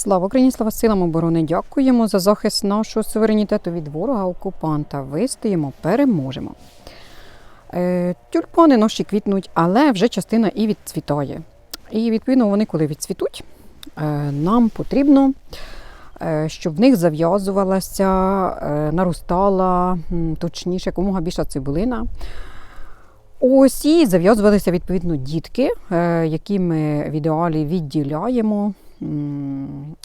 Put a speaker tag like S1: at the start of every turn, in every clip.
S1: Слава Україні, слава силам оборони! Дякуємо за захист нашого суверенітету від ворога окупанта. Вистоїмо, переможемо. Е, тюльпани наші квітнуть, але вже частина і відцвітає. І відповідно вони, коли відцвітуть, е, нам потрібно, е, щоб в них зав'язувалася, наростала точніше, якомога більша цибулина. Ось і зав'язувалися відповідно дітки, які ми в ідеалі відділяємо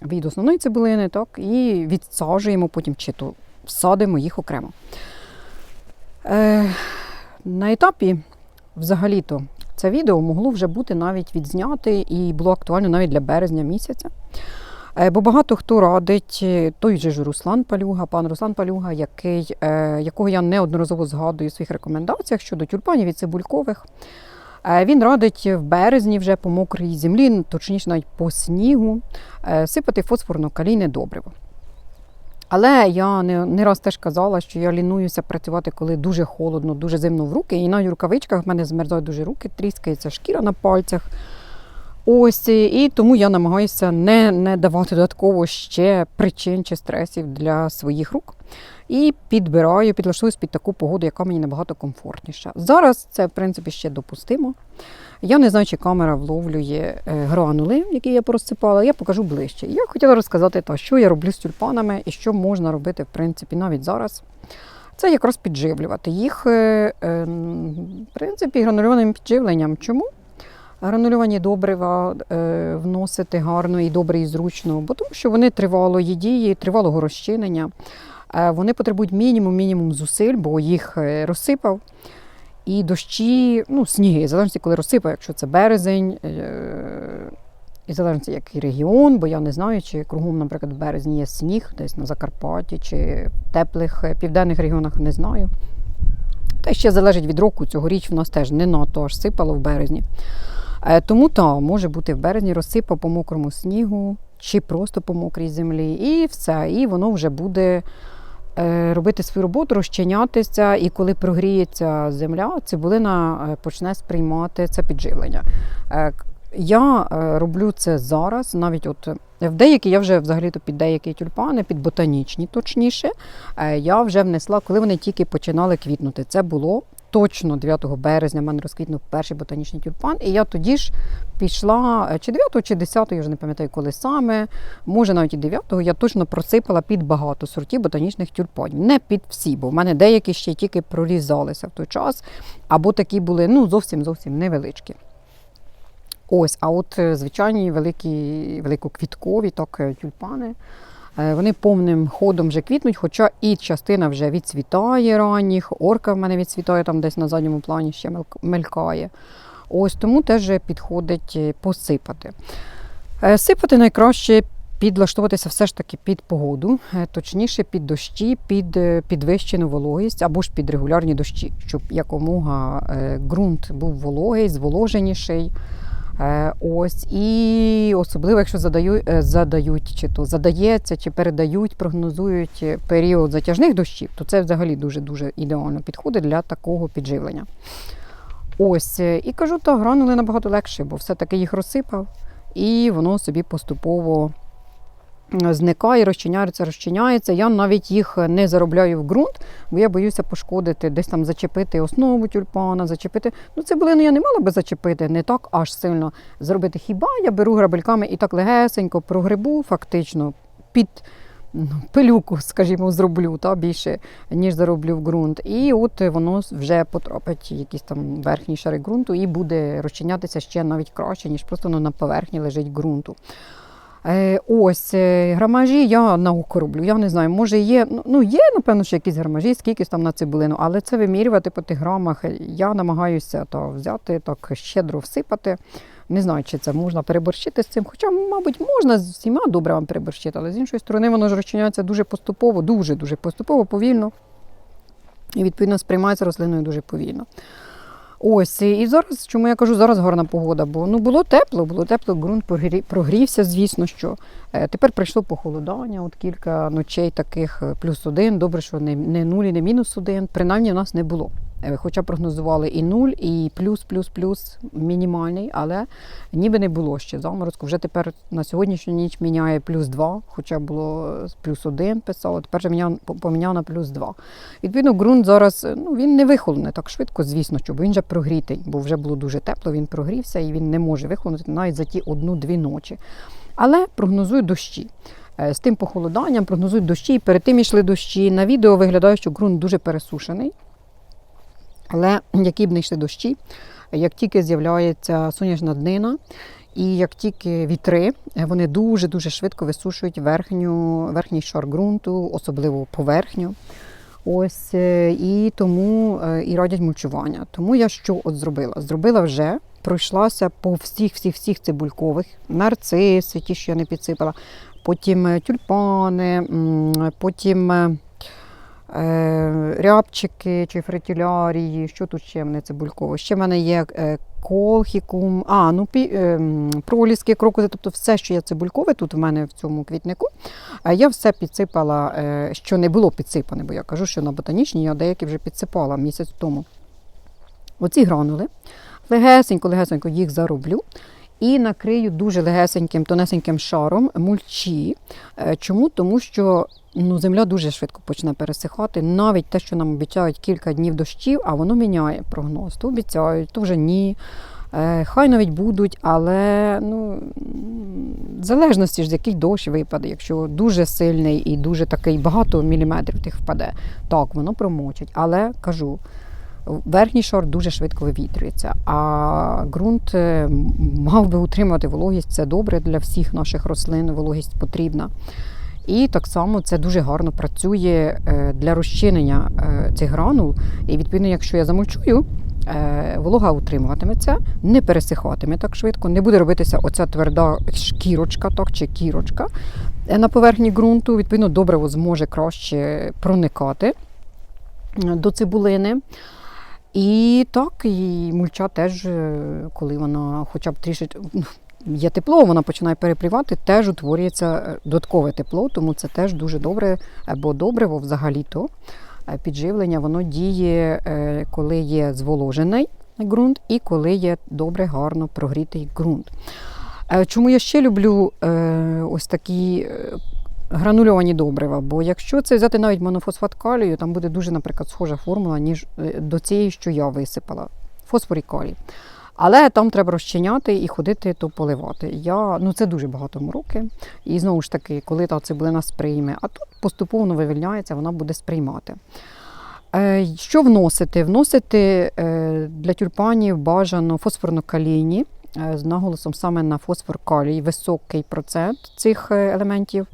S1: від основної цибулини, так, і відсаджуємо потім чи то всадимо їх окремо. Е, на етапі, взагалі-то, це відео могло вже бути навіть відзняте і було актуально навіть для березня місяця. Е, Бо багато хто радить е, той же ж Руслан Палюга, пан Руслан Палюга, який, е, якого я неодноразово згадую у своїх рекомендаціях щодо тюльпанів і цибулькових. Е, Він радить в березні вже по мокрій землі, точніше навіть по снігу, е, сипати фосфорно-калійне добриво. Але я не, не раз теж казала, що я лінуюся працювати, коли дуже холодно, дуже зимно в руки. І навіть в рукавичках в мене змерзають дуже руки, тріскається шкіра на пальцях. Ось і тому я намагаюся не, не давати додатково ще причин чи стресів для своїх рук. І підбираю, підлаштуюсь під таку погоду, яка мені набагато комфортніша. Зараз це, в принципі, ще допустимо. Я не знаю, чи камера вловлює е, гранули, які я порозсипала, я покажу ближче. Я хотіла розказати, та, що я роблю з тюльпанами і що можна робити, в принципі, навіть зараз. Це якраз підживлювати їх, е, е, в принципі, гранульованим підживленням. Чому? Гранульовані добрива е, вносити гарно і добре і зручно, бо тому що вони тривалої дії, тривалого розчинення. Е, Вони потребують мінімум-мінімум зусиль, бо їх е, розсипав. І дощі, ну, сніги, в залежності, коли розсипав, якщо це березень, і в залежності, який регіон, бо я не знаю, чи кругом, наприклад, в березні є сніг, десь на Закарпатті, чи в теплих південних регіонах не знаю. Та ще залежить від року, цьогоріч в нас теж не надто аж сипало в березні. Е, Тому так, може бути в березні розсипав по мокрому снігу чи просто по мокрій землі, і все. І воно вже буде е, робити свою роботу, розчинятися, і коли прогріється земля, цибулина е, почне сприймати це підживлення. Я роблю це зараз, навіть от в деякі я вже взагалі-то під деякі тюльпани, під ботанічні точніше, я вже внесла, коли вони тільки починали квітнути. Це було точно 9 березня. в мене розквітнув перший ботанічний тюльпан. І я тоді ж пішла е, чи 9 чи 10, я вже не пам'ятаю, коли саме. Може, навіть і 9 я точно просипала під багато сортів ботанічних тюльпанів. Не під всі, бо в мене деякі ще тільки прорізалися в той час, або такі були ну, зовсім зовсім невеличкі. Ось, а от е, звичайні великі, великоквіткові так, е, тюльпани. Е, Вони повним ходом вже квітнуть, хоча і частина вже відцвітає ранніх, орка в мене відцвітає там десь на задньому плані ще мелькає. Ось тому теж підходить е, посипати. Е, Сипати найкраще підлаштовуватися все ж таки під погоду, точніше під дощі, під підвищену вологість або ж під регулярні дощі, щоб якомога ґрунт був вологий, зволоженіший. Е, Ось і особливо, якщо задаю, е, задають, чи то задається, чи передають, прогнозують е, період затяжних дощів, то це взагалі дуже дуже ідеально підходить для такого підживлення. Ось і кажу, то гранули набагато легше, бо все-таки їх розсипав, і воно собі поступово зникає, розчиняється, розчиняється. Я навіть їх не заробляю в ґрунт, бо я боюся пошкодити, десь там зачепити основу тюльпана, зачепити. Ну, цибулину я не мала би зачепити, не так аж сильно зробити. Хіба я беру грабельками і так легесенько прогребу, фактично під ну, пилюку, скажімо, зроблю та, більше, ніж зароблю в ґрунт. І от воно вже потрапить якісь там верхні шари ґрунту і буде розчинятися ще навіть краще, ніж просто ну, на поверхні лежить ґрунту. Е, ось е, грамажі я на роблю. Я не знаю, може є. ну, Ну, є, напевно, що якісь грамажі, скільки там на цибулину, але це вимірювати по тих грамах. Я намагаюся то взяти, так щедро всипати. Не знаю, чи це можна переборщити з цим. Хоча, мабуть, можна з всіма добривами переборщити, але з іншої сторони, воно ж розчиняється дуже поступово, дуже-дуже поступово, повільно. І відповідно сприймається рослиною дуже повільно. Ось, і зараз, чому я кажу, зараз гарна погода, бо ну було тепло, було тепло, ґрунт прогрі- прогрівся, звісно, що Е, тепер прийшло похолодання, от кілька ночей таких е, плюс один. Добре, що не, не нулі, не мінус один, принаймні в нас не було. Е, Хоча прогнозували і нуль, і плюс, плюс, плюс мінімальний, але ніби не було ще заморозку. Вже тепер на сьогоднішню ніч міняє плюс 2, хоча було плюс 1 писало, тепер же міняв, поміняв на плюс 2. Відповідно, ґрунт зараз ну, він не вихолоне так швидко, звісно, бо він же прогрітий, бо вже було дуже тепло, він прогрівся і він не може вихолонути навіть за ті одну-дві ночі. Але прогнозують дощі. Е, З тим похолоданням прогнозують дощі. І перед тим йшли дощі. На відео виглядає, що ґрунт дуже пересушений. Але які б не йшли дощі, як тільки з'являється сонячна днина, і як тільки вітри, вони дуже-дуже швидко висушують верхню, верхній шар ґрунту, особливо поверхню. Ось е, і тому е, і радять мульчування. Тому я що от зробила? Зробила вже, пройшлася по всіх, всіх, всіх цибулькових, нарциси, ті, що я не підсипала, потім е, тюльпани, потім рябчики чи фритюлярії. Що тут ще в мене цибульково? Ще в мене є е, колхікум, а, ну пі, е, проліски, крокузи, тобто все, що є цибулькове тут в мене в цьому квітнику. А я все підсипала, е, що не було підсипане, бо я кажу, що на ботанічній я деякі вже підсипала місяць тому. Оці гранули. Легесенько, легесенько їх зароблю. І накрию дуже легесеньким, тонесеньким шаром мульчі. Е, Чому? Тому що ну, земля дуже швидко почне пересихати. Навіть те, що нам обіцяють кілька днів дощів, а воно міняє прогноз. То обіцяють, то вже ні. Е, Хай навіть будуть, але ну, в залежності ж, який дощ випаде. Якщо дуже сильний і дуже такий багато міліметрів тих впаде, так, воно промочить. Але кажу, верхній шар дуже швидко вивітрюється, а ґрунт е, мав би утримувати вологість. Це добре для всіх наших рослин, вологість потрібна. І так само це дуже гарно працює е, для розчинення е, цих гранул. І відповідно, якщо я замульчую, е, волога утримуватиметься, не пересихатиме так швидко, не буде робитися оця тверда шкірочка, так чи кірочка на поверхні ґрунту. Відповідно, добриво зможе краще проникати до цибулини. І так, і мульча теж, е, коли вона хоча б трішечки ну, є тепло, вона починає перепрівати, теж утворюється е, додаткове тепло, тому це теж дуже добре, бо добриво взагалі-то е, підживлення, воно діє, коли є зволожений ґрунт і коли є добре, гарно прогрітий ґрунт. Чому я ще люблю ось такі гранульовані добрива? Бо якщо це взяти навіть монофосфат калію, там буде дуже, наприклад, схожа формула, ніж е, до цієї, що я висипала. Фосфор і калій. Але там треба розчиняти і ходити то поливати. Я, ну це дуже багато мороки. І знову ж таки, коли та цибулина сприйме, а тут поступово вивільняється, вона буде сприймати. Е, Що вносити? Вносити е, для тюльпанів бажано фосфорно-калійні з наголосом саме на фосфор калій, високий процент цих елементів.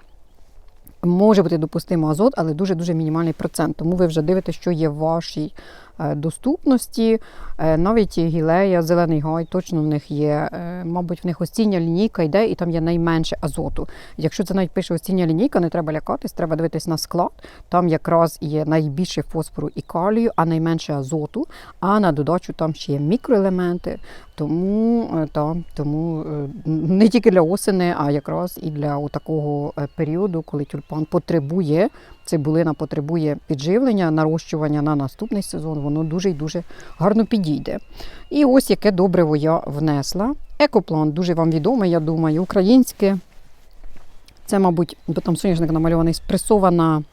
S1: Може бути допустимо азот, але дуже-дуже мінімальний процент. Тому ви вже дивитесь, що є в вашій доступності. Е, Навіть гілея, зелений гай, точно в них є. е, Мабуть, в них осіння лінійка йде, і там є найменше азоту. Якщо це навіть пише осіння лінійка, не треба лякатись, треба дивитись на склад. Там якраз є найбільше фосфору і калію, а найменше азоту. А на додачу там ще є мікроелементи. Тому, е, та, тому е, не тільки для осени, а якраз і для такого періоду, коли тюльпан потребує, цибулина потребує підживлення, нарощування на наступний сезон, воно дуже і дуже гарно підійде. І ось яке добриво я внесла. Екоплан дуже вам відомий, я думаю, українське. Це, мабуть, бо там соняшник намальований, спресована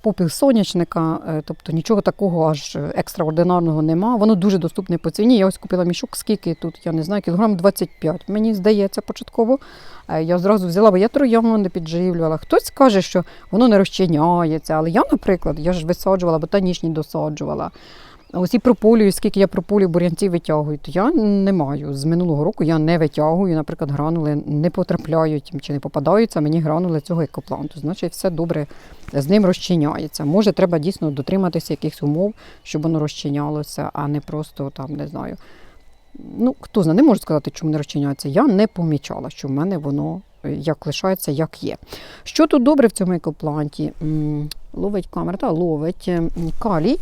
S1: попіл сонячника, е, тобто нічого такого аж екстраординарного нема. Воно дуже доступне по ціні. Я ось купила мішок, скільки тут, я не знаю, кілограм 25, мені здається, початково. Е, Я зразу взяла, бо я троянди підживлювала. Хтось каже, що воно не розчиняється. Але я, наприклад, я ж висаджувала, ботанічні досаджувала. Ось і прополюю, скільки я прополю бурянців витягую, то я не маю. З минулого року я не витягую, наприклад, гранули не потрапляють чи не попадаються мені гранули цього екопланту. Значить, все добре з ним розчиняється. Може, треба дійсно дотриматися якихось умов, щоб воно розчинялося, а не просто там, не знаю. Ну, хто знає, не можу сказати, чому не розчиняється. Я не помічала, що в мене воно е, як лишається, як є. Що тут добре в цьому екопланті? Ловить камера, та ловить калій.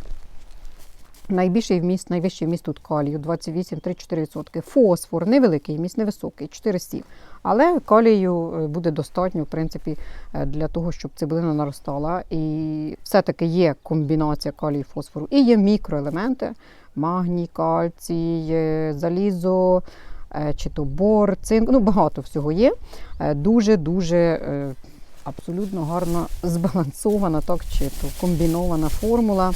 S1: Найбільший вміст, найвищий вміст тут калію 28-34%. Фосфор невеликий вміст, невисокий, 4 сів. Але калію е, буде достатньо, в принципі, е, для того, щоб цибулина наростала. І все-таки є комбінація калію і фосфору. І є мікроелементи: магній, кальцій, е, залізо, чи то бор, цинк. Ну, багато всього є. Дуже-дуже абсолютно гарно збалансована, так, чи то комбінована формула.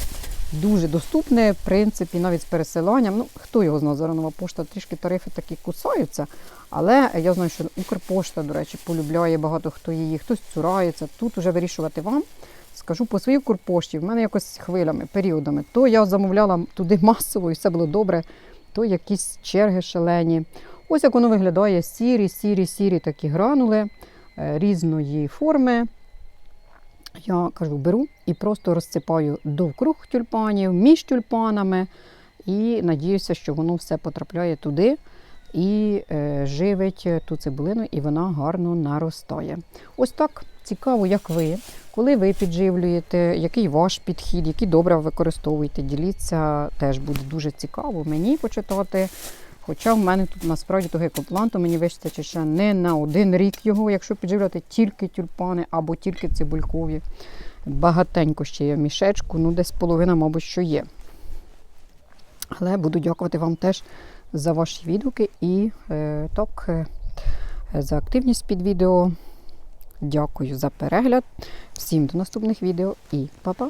S1: Дуже доступне, в принципі, навіть з пересиланням. Ну, хто його знає, зараз нова пошта трішки тарифи такі кусаються. Але я знаю, що Укрпошта, до речі, полюбляє багато хто її, хтось цурається. Тут вже вирішувати вам. Скажу по своїй Укрпошті, в мене якось хвилями, періодами. То я замовляла туди масово і все було добре, то якісь черги шалені. Ось як воно виглядає: сірі, сірі, сірі такі гранули е, різної форми. Я кажу, беру і просто розсипаю довкруг тюльпанів, між тюльпанами, і надіюся, що воно все потрапляє туди і е, живить ту цибулину, і вона гарно наростає. Ось так цікаво, як ви, коли ви підживлюєте, який ваш підхід, які добрива використовуєте. Діліться теж буде дуже цікаво мені почитати. Хоча в мене тут насправді того екопланту мені вистачить ще не на один рік його, якщо підживляти тільки тюльпани або тільки цибулькові. Багатенько ще є в мішечку, ну десь половина, мабуть, що є. Але буду дякувати вам теж за ваші відгуки і е, так, е, за активність під відео. Дякую за перегляд. Всім до наступних відео і па-па!